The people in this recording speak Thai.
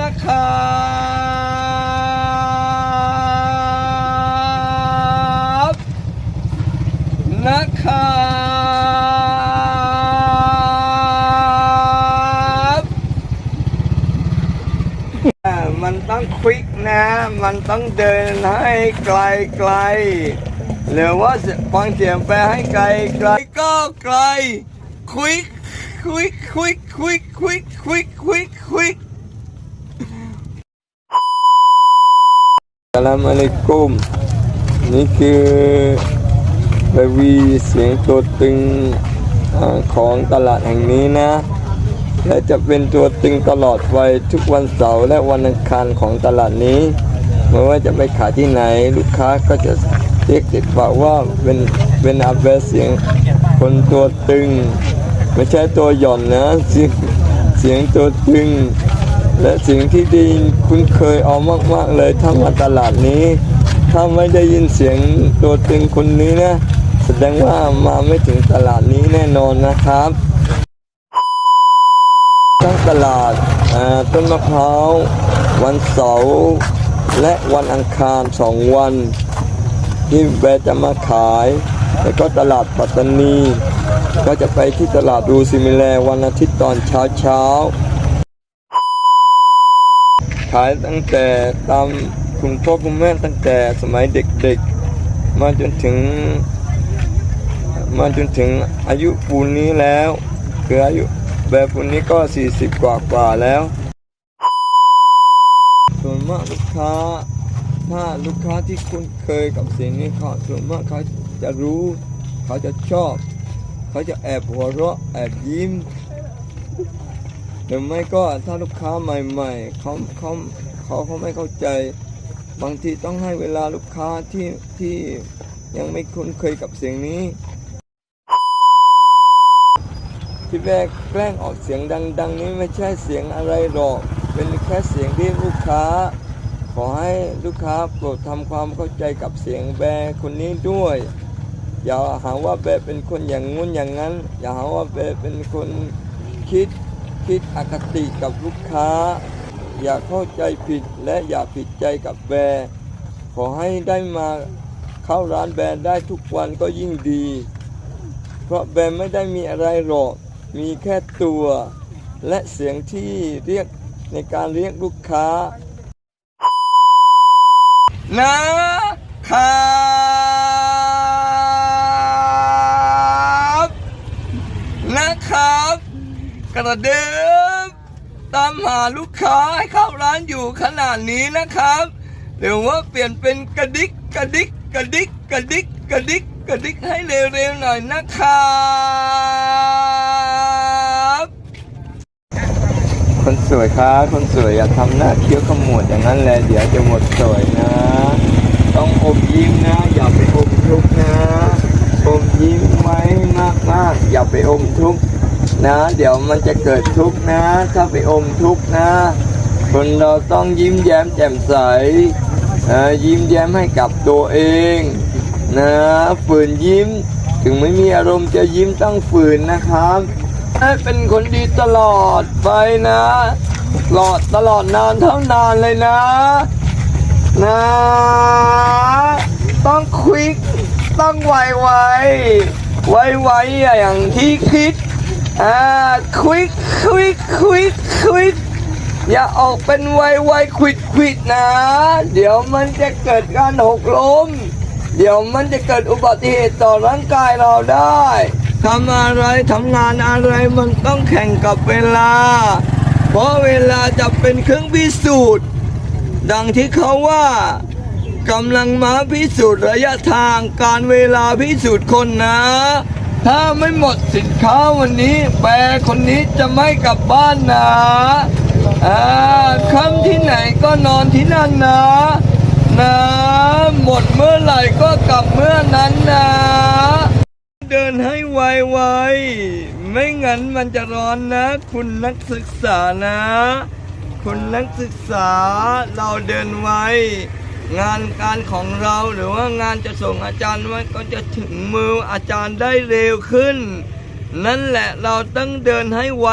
นะครับนะครับมันต้องควิกนะ มันต้องเดินให้ไกลไกลหรือว่าฟังเสียงแปลให้ไกลไกลก็ไกลควิกควิกควิกควิกควิกควิกควิกควิก สลามอะลัยกุมนี่คือบวีเสียงตัวตึงอของตลาดแห่งนี้นะ และจะเป็นตัวตึงตลอดไปทุกวันเสาร์และวันอังคารของตลาดนี้ไม่ว่าจะไปขายที่ไหนลูกค้าก็จะเรียกติดปากว่าเป็นเป็นอาเบเสียงคนตัวตึง ไม่ใช่ตัวหย่อนนะเสียงเสียงตัวตึง และสิ่งที่ดีคุ้นเคยเอามากๆเลยถ้ามาตลาดนี้ ถ้าไม่ได้ยินเสียงตัวตึงคนนี้นะ แสดงว่ามาไม่ถึงตลาดนี้แน่นอนนะครับทั้งตลาดต้นมะพร้าววันเสาร์และวันอังคารสองวัน ที่แบร์จะมาขาย แล้วก็ตลาดปัตตานี ก็จะไปที่ตลาดดูซิมิแลวันอาทิตย์ตอนเช้าเช้า ขายตั้งแต่ตามคุณพ่อคุณแม่ตั้งแต่สมัยเด็กๆ มาจนถึง มาจนถึงอายุปูนนี้แล้ว คืออายุแบบปูนนี้ก็ 40 กว่ากว่าแล้ว ส่วนมากลูกค้า ถ้าลูกค้าที่คุ้นเคยกับเสิ่งนี้เขาส่วนมากเขาจะรู้ เขาจะชอบ เขาจะแอบหัวเราะแอบยิ้ม หรือไม่ก็ถ้าลูกค้าใหม่ๆเขาเขาเขาเขาไม่เข้าใจ บางทีต้องให้เวลาลูกค้าที่ที่ยังไม่คุ้นเคยกับเสียงนี้ที่แรกแกล้งออกเสียงดัง ๆ นี้ไม่ใช่เสียงอะไรหรอก เป็นแค่เสียงที่ลูกค้า ขอให้ลูกค้าโปรดทำความเข้าใจกับเสียงแบคนนี้ด้วยอย่าหาว่าแบเป็นคนอย่างงู้นอย่างนั้น อย่าหาว่าแบเป็นคนคิด คิดอคติกับลูกค้า อย่าเข้าใจผิดและอย่าผิดใจกับแบร์ขอให้ได้มาเข้าร้านแบร์ได้ทุกวันก็ยิ่งดี เพราะแบร์ไม่ได้มีอะไรหรอก มีแค่ตัว และเสียงที่เรียกในการเรียกลูกค้า นะครับนะครับ กระเดิมตามหาลูกค้าให้เข้าร้านอยู่ขนาดนี้นะครับ หรือว่าเปลี่ยนเป็นกระดิกกระดิกกระดิกกระดิกกระดิกกระดิกให้เร็วๆหน่อยนะครับคนสวยครับคนสวยอย่าทำหน้าเคี้ยวขมวดอย่างนั้นแหละเดี๋ยวจะหมดสวยนะ ต้องอมยิ้มนะ อย่าไปอมทุกข์นะ อมยิ้มไว้มมากๆอย่าไปอมทุกข์ นะ เดี๋ยวมันจะเกิดทุกข์นะ ถ้าไปอมทุกข์นะ คนเราต้องยิ้มแย้มแจ่มใสยิ้มแย้มให้กับตัวเองนะฝืนยิ้ม ถึงไม่มีอารมณ์จะยิ้มต้องฝืนนะครับให้เป็นคนดีตลอดไปนะตลอดตลอดนานเท่านานเลยนะ นะ ต้องควิกต้องไวไวไวไวอย่างที่คิด อ่าควิกควิกควิกควิกอย่าออกเป็นไวไวควิดควิดนะ เดี๋ยวมันจะเกิดการหกล้ม เดี๋ยวมันจะเกิดอุบัติเหตุต่อร่างกายเราได้ทำอะไรทำงานอะไรมันต้องแข่งกับเวลา เพราะเวลาจะเป็นเครื่องพิสูจน์ ดังที่เขาว่ากำลังมาพิสูจน์ระยะทางการเวลาพิสูจน์คนนะ ถ้าไม่หมดสินค้าวันนี้แปรคนนี้จะไม่กลับบ้านนะอ่าค่ำที่ไหนก็นอนที่นั่นนะนะหมดเมื่อไหร่ก็กลับเมื่อนั้นนะ เดินให้ไวๆไม่งั้นมันจะร้อนนะ คุณนักศึกษานะ คุณนักศึกษาเราเดินไว งานการของเราหรือว่างานจะส่งอาจารย์มันก็จะถึงมืออาจารย์ได้เร็วขึ้น นั่นแหละเราต้องเดินให้ไว